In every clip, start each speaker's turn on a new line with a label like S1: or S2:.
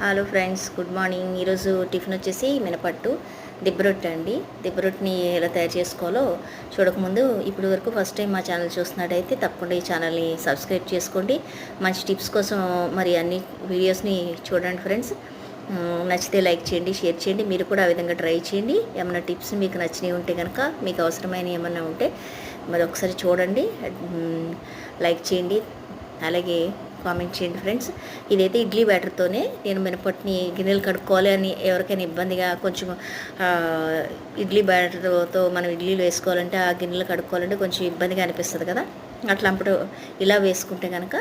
S1: Hello friends good morning ఈరోజు tiffin వచ్చేసి మినపట్టు దిబ్బరొట్టె అండి. దిబ్బరొట్టిని ఎలా తయారు చేసుకోవాలో చూడకముందు ఇప్పుడు వరకు ఫస్ట్ టైం మా ఛానల్ చూస్తున్నట్టయితే తప్పకుండా ఈ ఛానల్ని సబ్స్క్రైబ్ చేసుకోండి. మంచి టిప్స్ కోసం మరి అన్ని వీడియోస్ని చూడండి ఫ్రెండ్స్ నచ్చితే లైక్ చేయండి షేర్ చేయండి. మీరు కూడా ఆ విధంగా ట్రై చేయండి. ఏమైనా టిప్స్ మీకు నచ్చినవి ఉంటే కనుక మీకు అవసరమైన ఏమైనా ఉంటే మరి ఒకసారి చూడండి. లైక్ చేయండి. అలాగే కామెంట్ చేయండి ఫ్రెండ్స్. ఇదైతే ఇడ్లీ బ్యాటర్తోనే నేను మినపట్ని గిన్నెలు కడుక్కోవాలి అని ఎవరికైనా ఇబ్బందిగా కొంచెం ఇడ్లీ బ్యాటర్తో మనం ఇడ్లీలు వేసుకోవాలంటే ఆ గిన్నెలు కడుక్కోవాలంటే కొంచెం ఇబ్బందిగా అనిపిస్తుంది కదా. అట్లా అప్పుడు ఇలా వేసుకుంటే కనుక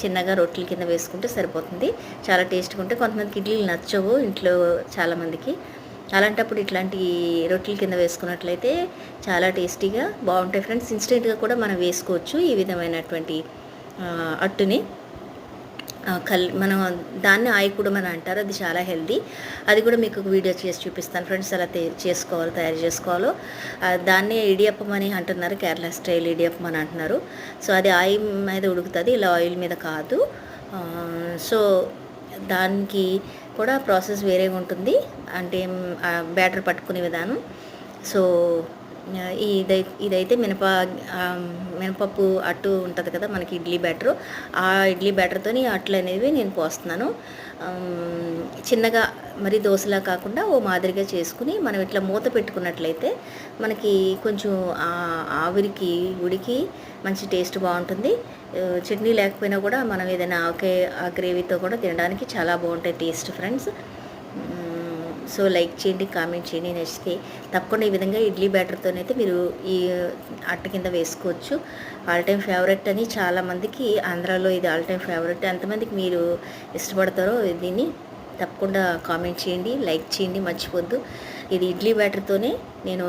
S1: చిన్నగా రొట్టెల కింద వేసుకుంటే సరిపోతుంది. చాలా టేస్ట్గా ఉంటే కొంతమందికి ఇడ్లీలు నచ్చవు ఇంట్లో చాలామందికి అలాంటప్పుడు ఇట్లాంటి రొట్టెల కింద వేసుకున్నట్లయితే చాలా టేస్టీగా బాగుంటాయి ఫ్రెండ్స్. ఇన్స్టెంట్గా కూడా మనం వేసుకోవచ్చు ఈ విధమైనటువంటి అట్టుని. కల్ మనం దాన్ని ఆయకూడమని అంటారు. అది చాలా హెల్దీ. అది కూడా మీకు వీడియో చేసి చూపిస్తాను. ఫ్రెండ్స్ ఎలా తే- చేసుకోవాలో తయారు చేసుకోవాలో. దాన్ని దాన్నే ఇడియప్పం అని అంటున్నారు. కేరళ స్టైల్ ఇడియప్పం అని అంటున్నారు. సో అది ఆయిల్ మీద ఉడుకుతుంది. ఇలా ఆయిల్ మీద కాదు. సో దానికి కూడా ప్రాసెస్ వేరేగా ఉంటుంది అంటే బ్యాటర్ పట్టుకునే విధానం. సో ఇదై ఇదైతే మినప మినపప్పు అట్టు ఉంటుంది కదా మనకి ఇడ్లీ బ్యాటర్. ఆ ఇడ్లీ బ్యాటర్తో అట్లు అనేవి నేను పోస్తున్నాను. చిన్నగా మరి దోశలా కాకుండా ఓ మాదిరిగా చేసుకుని మనం ఇట్లా మూత పెట్టుకున్నట్లయితే మనకి కొంచెం ఆవిరికి ఉడికి మంచి టేస్ట్ బాగుంటుంది. చట్నీ లేకపోయినా కూడా మనం ఏదైనా ఆకే ఆ గ్రేవీతో కూడా తినడానికి చాలా బాగుంటాయి టేస్ట్ ఫ్రెండ్స్. సో లైక్ చేయండి కామెంట్ చేయండి నచ్చితే తప్పకుండా ఈ విధంగా ఇడ్లీ బ్యాటర్తోనైతే మీరు ఈ అట్ట కింద వేసుకోవచ్చు. ఆల్ టైమ్ ఫేవరెట్ అని చాలామందికి ఆంధ్రాలో ఇది ఆల్ టైమ్ ఫేవరెట్. ఎంతమందికి మీరు ఇష్టపడతారో దీన్ని తప్పకుండా కామెంట్ చేయండి లైక్ చేయండి మర్చిపోద్దు. ఇది ఇడ్లీ బ్యాటర్తోనే నేను